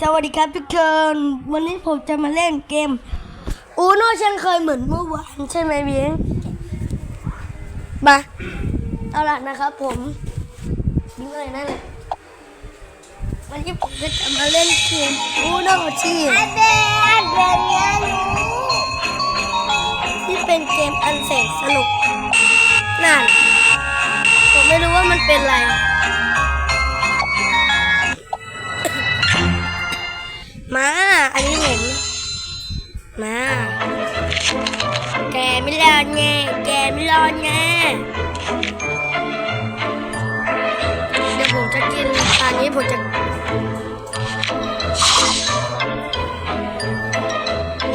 สวัสดีครับทุกคนวันนี้ผมจะมาเล่นเกม อูโน่เช่นเคยเหมือนเมื่อวานใช่ไหมเบียงมาเอาล่ะนะครับผมบิงเลยนั่นแหละวันนี้ผมก็จะมาเล่นเกมอูโน่ที่อาเบนอาเบนเนี่ยหนูที่เป็นเกมอันแสนสนุกนั่นผมไม่รู้ว่ามันเป็นอะไร มา อันนี้เห็น มา แกไม่รอดแน่แกไม่รอดแน่เดี๋ยวผมจะกินตอนนี้ผมจะ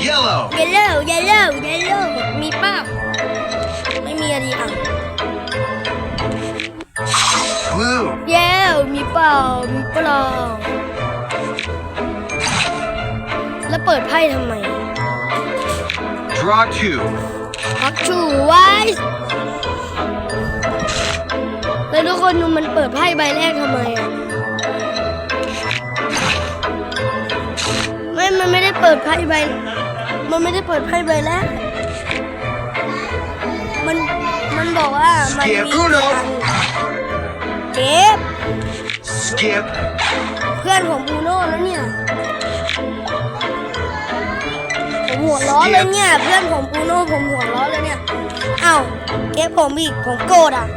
Yellow. เยลโล่เยลโล่เยลโล่มีเป้าไม่มีอะไรอะ Blue. เย้วมีเปล่ามีเปล่า เปิดไพ่ทำไม Draw two. พักชูไว้แล้วทุกคนดูมันเปิดไพ่ใบแรกทำไมอะไม่ มันไม่ได้เปิดไพ่ใบ มันไม่ได้เปิดไพ่ใบแรก มัน มันบอกว่า มันมี Skip Uno เก็บ Skip. เพื่อนของบูโน่แล้วเนี่ย หัวล้อเลยเนี่ย เพื่อนของบูโน่ผมหัวล้อเลยเนี่ย เอ้าเก็บผมอีกผมโกรธอะ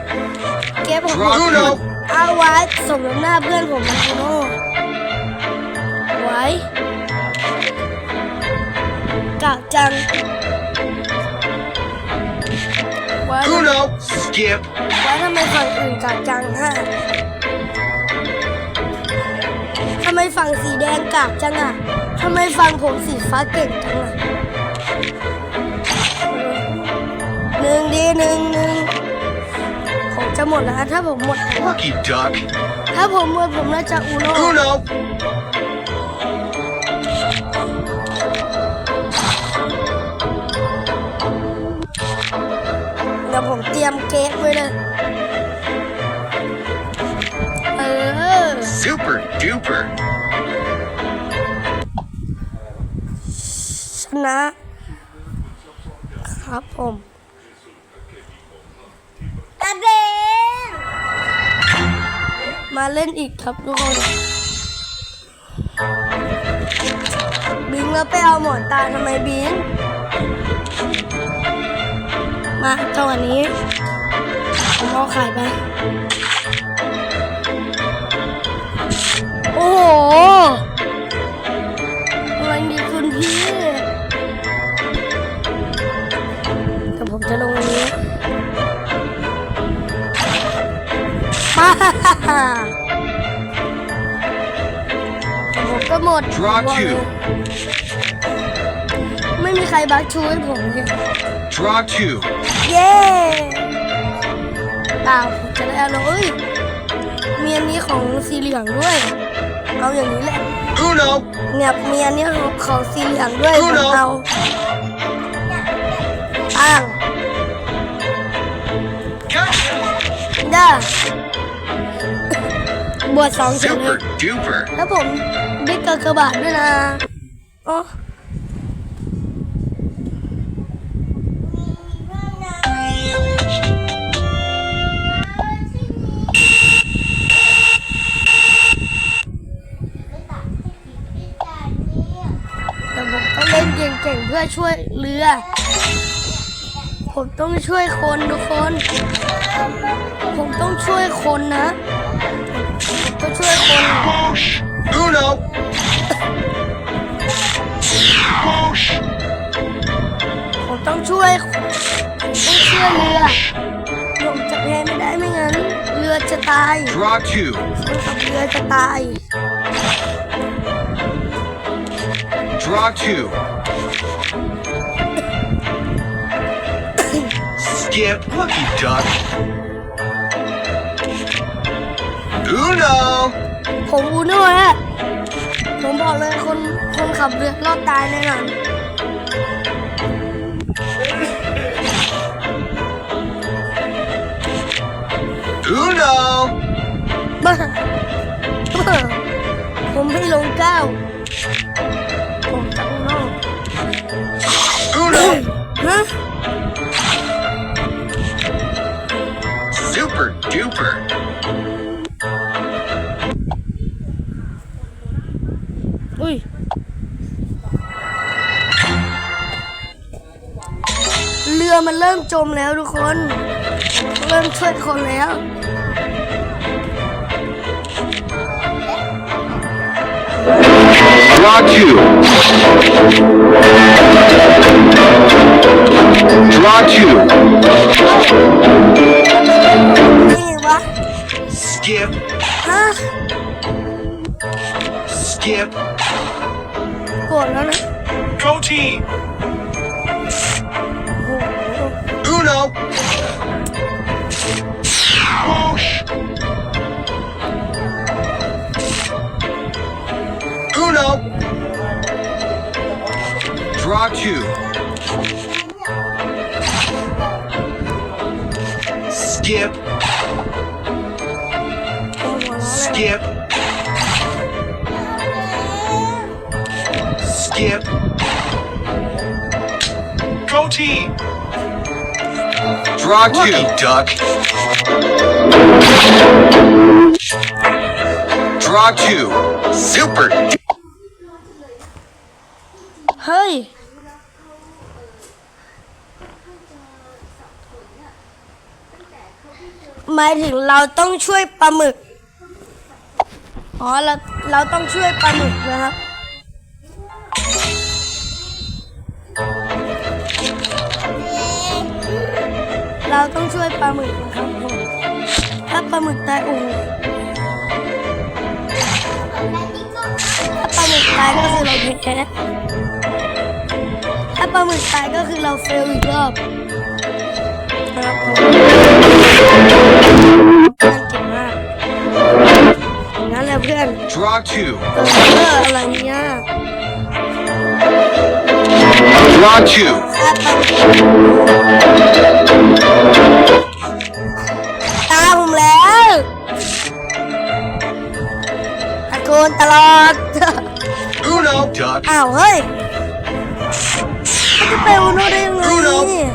เก็บผม Draw two. เอาไว้สมน้ำหน้าเพื่อนผมบูโน่ไว้กะจังไว้ Uno. Skip. ไว้ทำไมฝั่งอื่นกะจังฮะทำไมฝั่งสีแดงกากจังอะทำไมฝั่งผมสีฟ้าเก่งจังอะ หนึ่งดีหนึ่งหนึ่งผมจะหมดแล้วถ้าผมหมด Lucky duck. ถ้าผมหมดผมน่าจะอูโน่ Uno. เดี๋ยวผมเตรียมเค้กไว้เลยเออ Super duper. ชนะครับผม เบนมาเล่นอีกครับทุกคนบิงแล้วไปเอาหมอนตาทำไมบิง มาจังหวะนี้ผมเอาไข่ไป โอ้โห ผมก็หมด Draw two ไม่มีใครบักชูให้ผมเลย Draw two. เย้เปล่าผมจะได้เอาเลยเอ้ยมีอันนี้ของสีเหลืองด้วย เอาอย่างนี้แหละ Uno. เนี่ยมีอันนี้ของของสีเหลืองด้วยดูผมเนอะ เอาอ้าง Gotcha. เด้อ บวชสองเฉยเล Super ย duper. แล้วผมได้เกิดกระบาดด้วยนะอ๋อแต่ผมต้องเล่นเก่งๆเพื่อช่วยเรือ ผมต้องช่วยคนทุกคน ผมต้องช่วยคนนะ ผมต้องช่วยคน Uno. Whoosh. ผมต้องช่วยต้องช่วยเรือผมจะแพ้ไม่ได้ไม่งั้น เรือจะตาย Draw two. คนขับเรือจะตาย Draw two. Skip. Lucky duck. Uno. ผมอูโน่ฮะ ผมบอกเลยคนคนขับเรือรอดตายแน่นอนอูโน่ จมแล้วทุกคน เริ่มช่วยคนแล้วรอดอยู่ Skip. Skip. Go team. Draw two, duck. Draw two. Super. เฮ้ย หมายถึงเราต้องช่วยปลาหมึก อ๋อเราเราต้องช่วยปลาหมึกนะครับเราต้องช่วยปลาหมึกนะครับผมถ้าปลาหมึกตายโอ้โหถ้าปลาหมึกตายก็คือเราแพ้ถ้าปลาหมึกตายก็คือเราเฟลอีกรอบครับผม เพื่อน Draw two. เอออะไรเนี่ย Draw two. ถ้าปลาหมึกตาผมแล้วตะโกนตลอด Uno. Duck. อ้าวเฮ้ยมันจะไปอุโนได้ยังไงอุโน่เนี่ย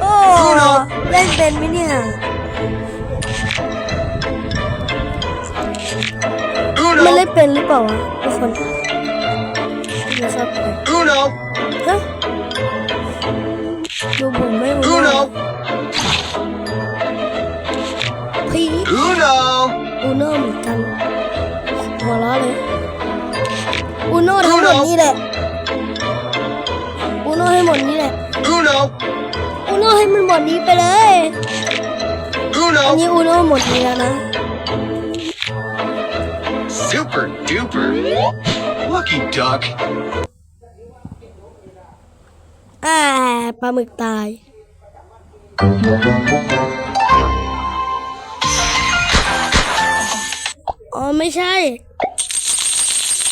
โอ้อุโน่เล่นเป็นไหมเนี่ย มัน Uno. เล่นเป็นหรือเปล่าวะทุกคนไม่ทราบเลย Uno. ฮะดูผมไม่รู้ Uno. พี่ Uno. อุโนเหมือนกันหัวเราะเลยอุโนทั้งหมดนี่แหละอุโนให้หมดนี้แหละ Uno. อุโนให้มันหมดนี้ไปเลยอัน Uno. นี้อุโนหมดนี้แล้วนะ Super duper. Lucky duck. อ่าปลาหมึกตาย อ๋อ ไม่ใช่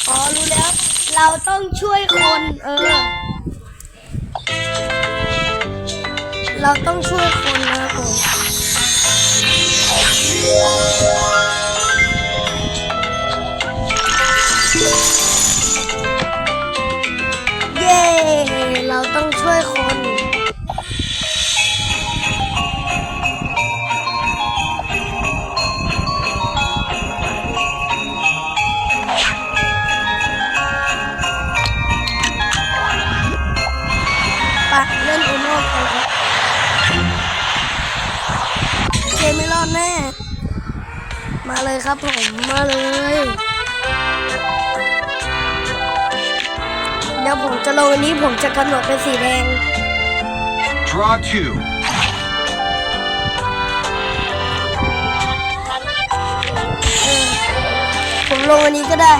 อ๋อ รู้แล้ว เราต้องช่วยคน เออ เราต้องช่วยคนนะครับผม เดี๋ยวผมจะลงอันนี้ผมจะกำหนดเป็นสีแดง Draw two. เออผมลงอันนี้ก็ได้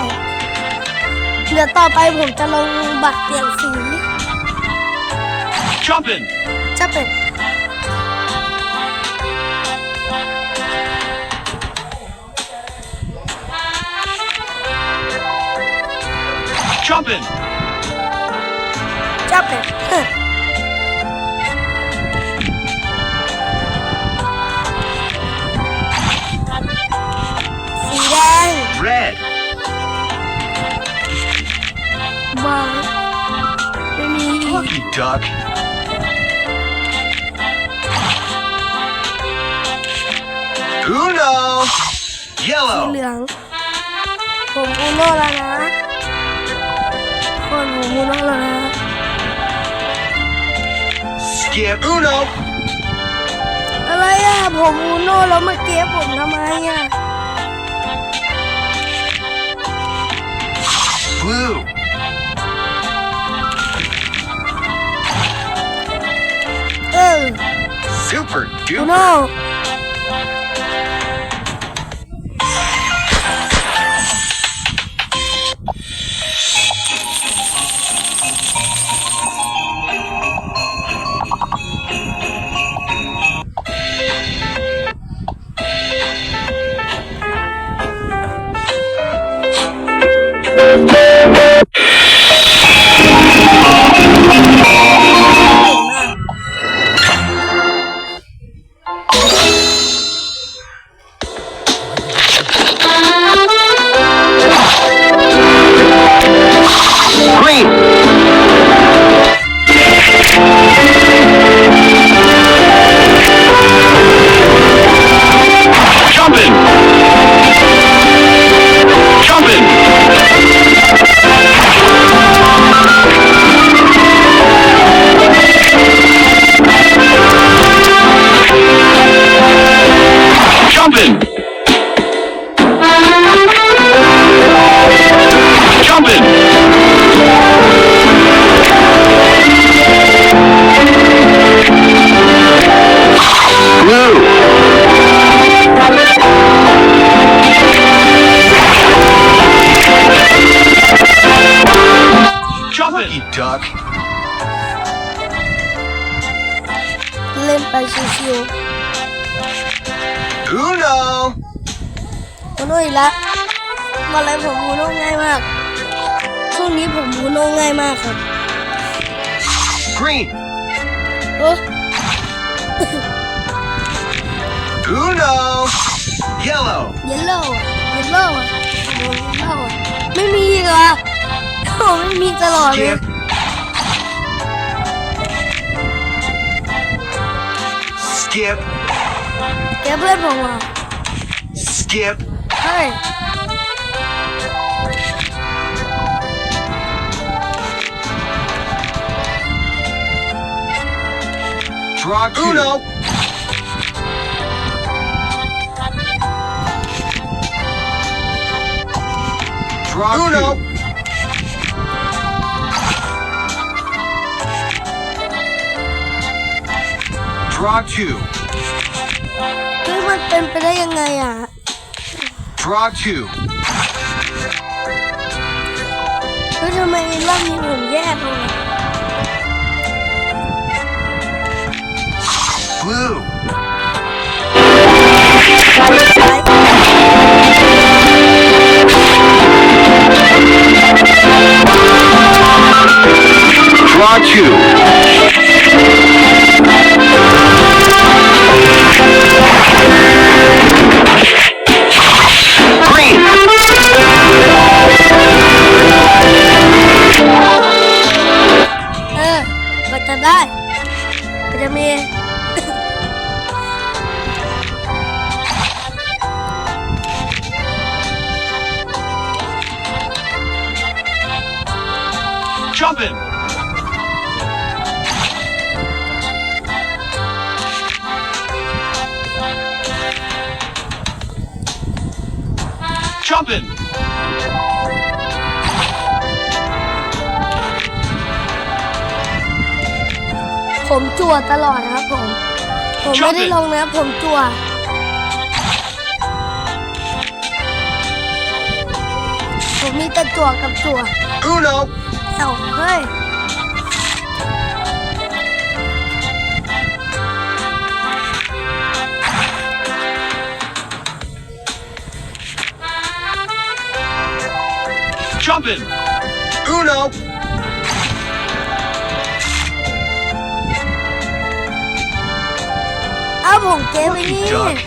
เดี๋ยวต่อไปผมจะลงบัตรเปลี่ยนสี Jumping. จะเป็น Jumping. จะเป็นเฮ้ยสีแดง Red. วางไม่มี Lucky duck. Uno. สี Yellow. เหลือง ผมอูโน่แล้วนะคนผมอูโน่แล้วนะ Skip. Uno. อะไรอะผมอูโน่แล้วมาเก็บผมทำไมอะ Blue. เออ Super อูโน่ Jumping. Uno. Yellow. เยลโล่เยลโล่อะโอ้เยลโล่อะไม่มีอีกเหรอโอ้ไม่มีตลอดเลย Skip. Skip. แกเพื่อนผมอะ Skip. ใช่ Draw two. Uno. Draw Uno. Draw two. เฮ้ยมันเป็นไปได้ยังไงอะ Draw two. เฮ้ยทำไมรอบนี้ผมแย่ตรงนี้ Blue. ไป ผมจั่วตลอดนะครับผม ผมไม่ได้ลงนะผมจั่วผมมีแต่จั่วกับจั่ว Uno. เอ้าเฮ้ย Jumping. Uno. เอ้าผมเกมไปนี่ Lucky duck.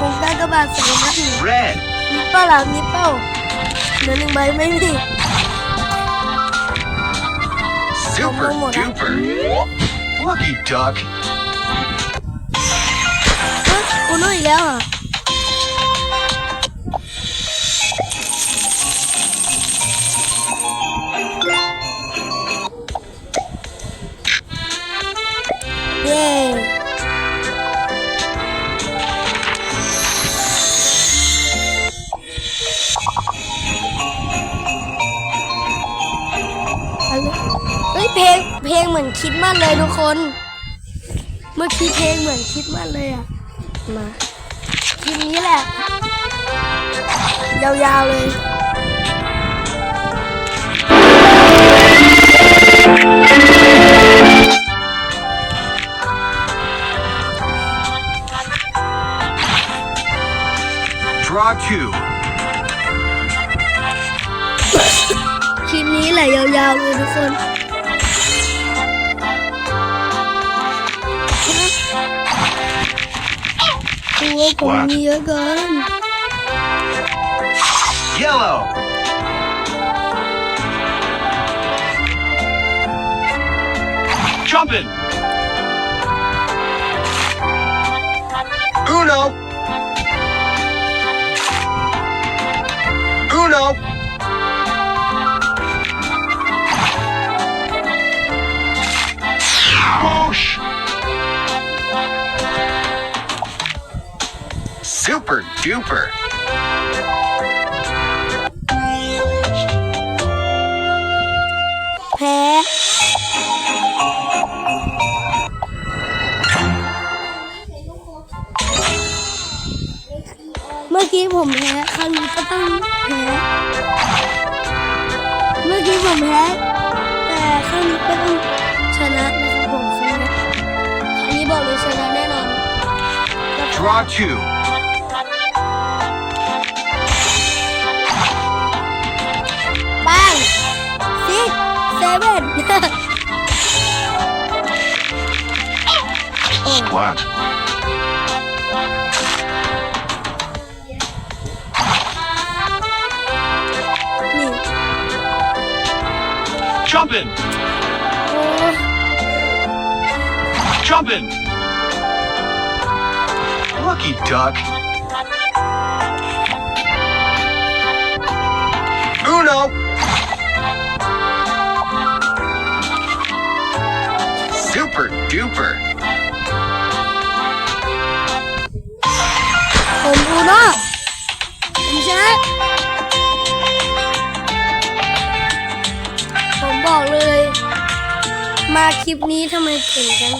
ผมได้กระบาดใส่นะ Red. มีเป้าหลังมีเป้าเหลือหนึ่งใบไม่มี Super One more. duper. Lucky duck. เฮ้ยอุโน่อีกแล้ว มือนคริดมากเลยทุกคน เมื่อกี้เพลงเหมือนคริดมากเลยอะ มาคลิปนี้แหละ ยาวๆเลย Draw two. คลิปนี้แหละยาวๆเลยทุกคน ตัวผมมีเยอะเกิน Yellow. Jumping. Uno. Uno. Super duper. แพ้ เมื่อกี้ผมแพ้ ครั้งนี้ก็ต้องแพ้ เมื่อกี้ผมแพ้ แต่ครั้งนี้ก็ต้องชนะนะครับผมครั้งนี้ครั้งนี้บอกเลยชนะแน่นอน Draw two. กเซเว่น Splat. นี่ Jumping. โอ้ Jumping. Lucky duck. Uno. Super duper. ผมอูโน่ผมชนะผมบอกเลย มาคลิปนี้ทำไมเก่งจัง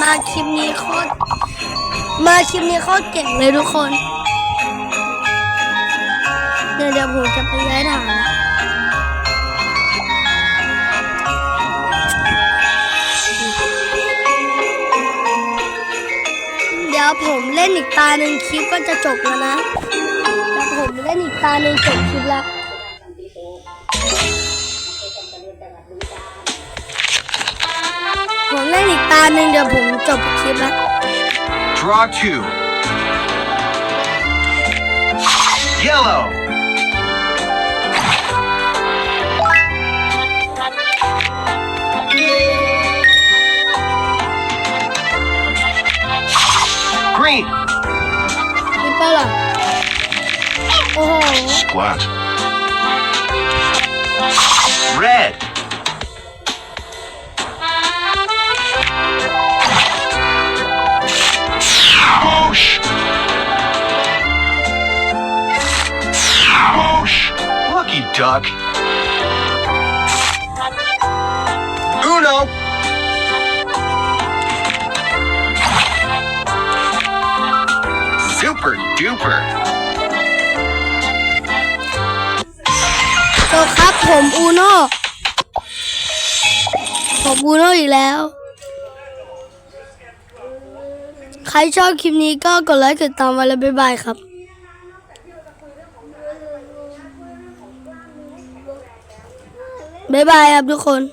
มาคลิปนี้โคตรมาคลิปนี้โคตรเก่งเลยทุกคน เดี๋ยวเดี๋ยวผมจะไปย้ายฐานละ ผมเล่นอีกตาหนึ่งคลิปก็จะจบแล้วนะแล้วผมเล่นอีกตาหนึ่งจบคลิปแล้วผมเล่นอีกตาหนึ่งเดี๋ยวผมจบคลิปแล้ว Draw two. Yellow. มีเปล่าล่ะโอ้โห Splat. Red. Whoosh. Whoosh. Lucky duck. Super duper. โตครับผมอูโน่ผมอูโน่อีกแล้ว ใครชอบคลิปนี้ก็กดไลค์กดติดตามไว้แล้วบ๊ายบายครับบ๊ายบายครับทุกคน